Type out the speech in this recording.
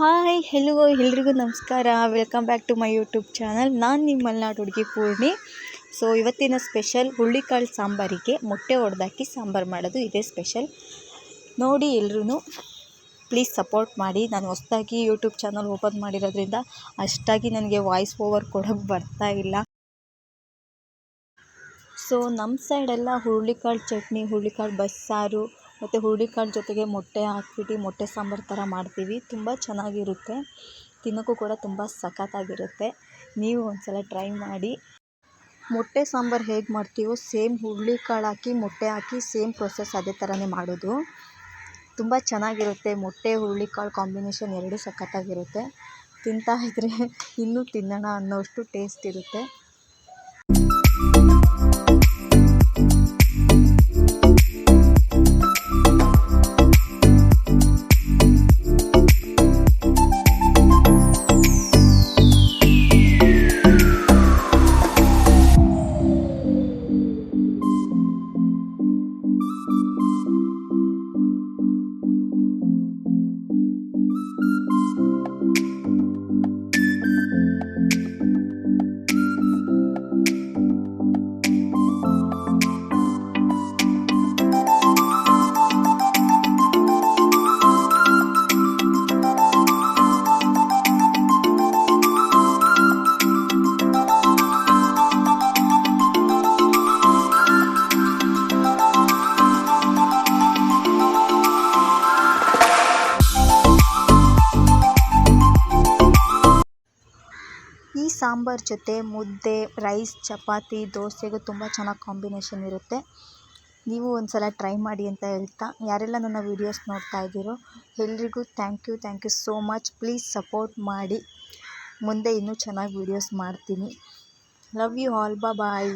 Hi hello ಎಲ್ರಿಗೂ ನಮಸ್ಕಾರ. Welcome back to my YouTube channel ನಾನು ನಿಮ್ಮ ಮಲೆನಾಡು ಹುಡುಗಿ ಪೂರ್ಣಿ. ಸೊ ಇವತ್ತಿನ ಸ್ಪೆಷಲ್ ಹುರುಳಿಕಾಳು ಸಾಂಬಾರಿಗೆ ಮೊಟ್ಟೆ ಹೊಡೆದಾಕಿ ಸಾಂಬಾರು ಮಾಡೋದು ಇದೇ ಸ್ಪೆಷಲ್ ನೋಡಿ ಎಲ್ರೂ ಪ್ಲೀಸ್ ಸಪೋರ್ಟ್ ಮಾಡಿ. ನಾನು ಹೊಸ್ದಾಗಿ ಯೂಟ್ಯೂಬ್ ಚಾನಲ್ ಓಪನ್ ಮಾಡಿರೋದ್ರಿಂದ ಅಷ್ಟಾಗಿ ನನಗೆ ವಾಯ್ಸ್ ಓವರ್ ಕೊಡೋಕ್ಕೆ ಬರ್ತಾ ಇಲ್ಲ. ಸೊ ನಮ್ಮ ಸೈಡೆಲ್ಲ ಹುರುಳಿಕಾಳು ಚಟ್ನಿ, ಹುರುಳಿಕಾಳು ಬಸ್ಸಾರು ಮತ್ತು ಹುರುಳಿಕಾಳು ಜೊತೆಗೆ ಮೊಟ್ಟೆ ಹಾಕ್ಬಿಟ್ಟು ಮೊಟ್ಟೆ ಸಾಂಬಾರು ಥರ ಮಾಡ್ತೀವಿ. ತುಂಬ ಚೆನ್ನಾಗಿರುತ್ತೆ. ತಿನ್ನೋಕ್ಕೂ ಕೂಡ ತುಂಬ ಸಖತ್ತಾಗಿರುತ್ತೆ. ನೀವು ಒಂದು ಸಲ ಟ್ರೈ ಮಾಡಿ. ಮೊಟ್ಟೆ ಸಾಂಬಾರು ಹೇಗೆ ಮಾಡ್ತೀವೋ ಸೇಮ್ ಹುರುಳಿಕಾಳು ಹಾಕಿ, ಮೊಟ್ಟೆ ಹಾಕಿ, ಸೇಮ್ ಪ್ರೊಸೆಸ್ ಅದೇ ಥರನೇ ಮಾಡೋದು. ತುಂಬ ಚೆನ್ನಾಗಿರುತ್ತೆ. ಮೊಟ್ಟೆ ಹುರುಳಿಕಾಳು ಕಾಂಬಿನೇಷನ್ ಎರಡೂ ಸಖತ್ತಾಗಿರುತ್ತೆ. ತಿಂತಾ ಇದ್ದರೆ ಇನ್ನೂ ತಿನ್ನೋಣ ಅನ್ನೋಷ್ಟು ಟೇಸ್ಟ್ ಇರುತ್ತೆ. ಈ ಸಾಂಬಾರು ಜೊತೆ ಮುದ್ದೆ, ರೈಸ್, ಚಪಾತಿ, ದೋಸೆಗೂ ತುಂಬ ಚೆನ್ನಾಗಿ ಕಾಂಬಿನೇಷನ್ ಇರುತ್ತೆ. ನೀವು ಒಂದು ಸಲ ಟ್ರೈ ಮಾಡಿ ಅಂತ ಹೇಳ್ತಾ, ಯಾರೆಲ್ಲ ನನ್ನ ವೀಡಿಯೋಸ್ ನೋಡ್ತಾ ಇದ್ದೀರೋ ಎಲ್ರಿಗೂ thank you thank you so much. Please support ಮಾಡಿ. ಮುಂದೆ ಇನ್ನೂ ಚೆನ್ನಾಗಿ ವೀಡಿಯೋಸ್ ಮಾಡ್ತೀನಿ. Love you all bye